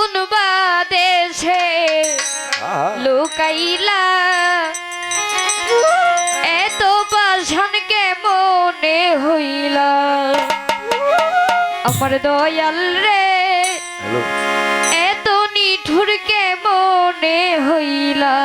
কোন বাদেশে লুকাইলা? এত পাশান মনে হইলা? আমার দয়াল রে এত নিঠুর মনে হইলা?